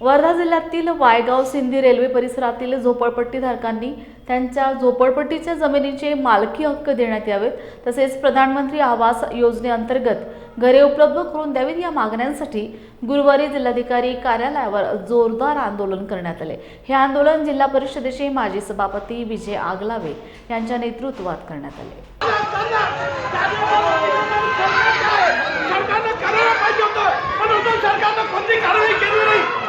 वर्धा जिल्ह्यातील वायगाव सिंधी रेल्वे परिसरातील झोपडपट्टीधारकांनी त्यांच्या झोपडपट्टीच्या जमिनीचे मालकी हक्क देण्यात यावेत. तसेच प्रधानमंत्री आवास योजनेअंतर्गत घरे उपलब्ध करून द्यावीत या मागण्यांसाठी गुरुवारी जिल्हाधिकारी कार्यालयावर जोरदार आंदोलन करण्यात आले. हे आंदोलन जिल्हा परिषदेचे माजी सभापती विजय आगलावे यांच्या नेतृत्वात करण्यात आले सरकारनं करायला पाहिजे होतं पण उद्धव सरकारनं कोणती कारवाई केली नाही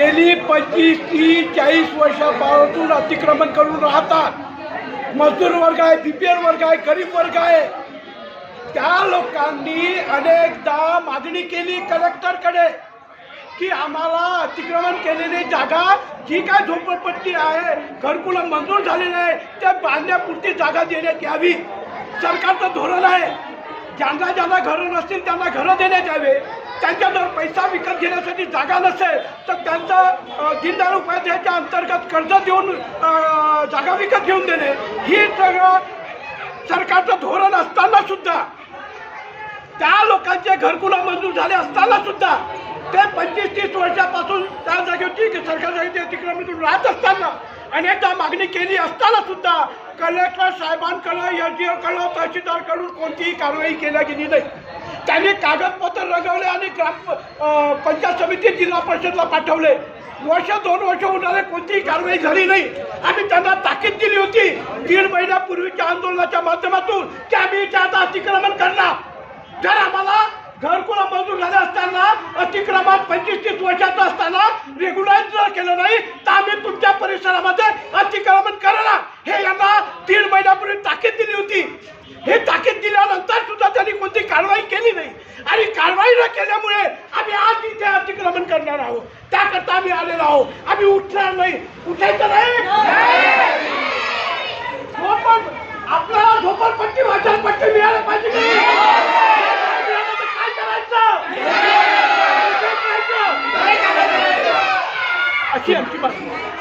गेली पंचवीस तीस चाळीस वर्षापासून अतिक्रमण करून राहतात. मजदूर वर्ग आहे बीपीएल वर्ग आहे गरीब वर्ग आहे. त्या लोकांनी अनेकदा मागणी केली कलेक्टरकडे की आम्हाला अतिक्रमण केलेली जागा जी काय झोपडपट्टी आहे घरकुलं मंजूर झालेलं आहे त्या बांधण्यापुरती जागा देण्यात यावी. सरकारचं धोरण आहे. ज्यांना ज्यांना घरं नसतील त्यांना घरं देण्यात यावे. त्यांच्याजवळ पैसा विकत घेण्यासाठी जागा नसेल तर त्यांचं अं, दीनदयाळ उपाध्यायाच्या अंतर्गत कर्ज देऊन जागा विकत घेऊन देणे ही सगळं सरकारचं धोरण असताना सुद्धा त्या लोकांचे घरकुला मंजूर झाले असताना सुद्धा ते पंचवीस तीस वर्षापासून त्या जागेवरती सरकार जागेची अतिक्रमण राहत असताना अनेकदा मागणी केली असताना सुद्धा कलेक्टर साहेबांकडं एस डी ओकडं तहसीलदारकडून कोणतीही कारवाई केल्या गेली नाही. त्यांनी कागदपत्र रग ग्राम पंचायत समिती जिल्हा परिषदला पाठवले. वर्ष दोन वर्ष होणारे कोणतीही कारवाई झाली नाही. आम्ही त्यांना ताकीद दिली होती. दीड महिन्यापूर्वीच्या आंदोलनाच्या माध्यमातून की आम्ही इथे आता अतिक्रमण करणार. जर आम्हाला घरकुला मंजूर झाले असताना अतिक्रमण पंचवीस तीस वर्षाचं असताना रेग्युलाइज जर केलं नाही तर आम्ही तुमच्या परिसरामध्ये अतिक्रमण करणार हे यांना दीड महिन्यापूर्वी ताकीद दिली होती हे ताकीद दिल्यानंतर सुद्धा त्यांनी कोणती कारवाई केली नाही आणि कारवाई न केल्यामुळे आम्ही आज इथे अतिक्रमण करणार आहोत. त्याकरता आम्ही आलेलो आहोत. आम्ही उठणार नाही. उठायचं नाही. झोपड आपल्याला झोपडपट्टी वाचनपट्टी मिळायला पाहिजे काय करायचं? अशी आमची बातमी.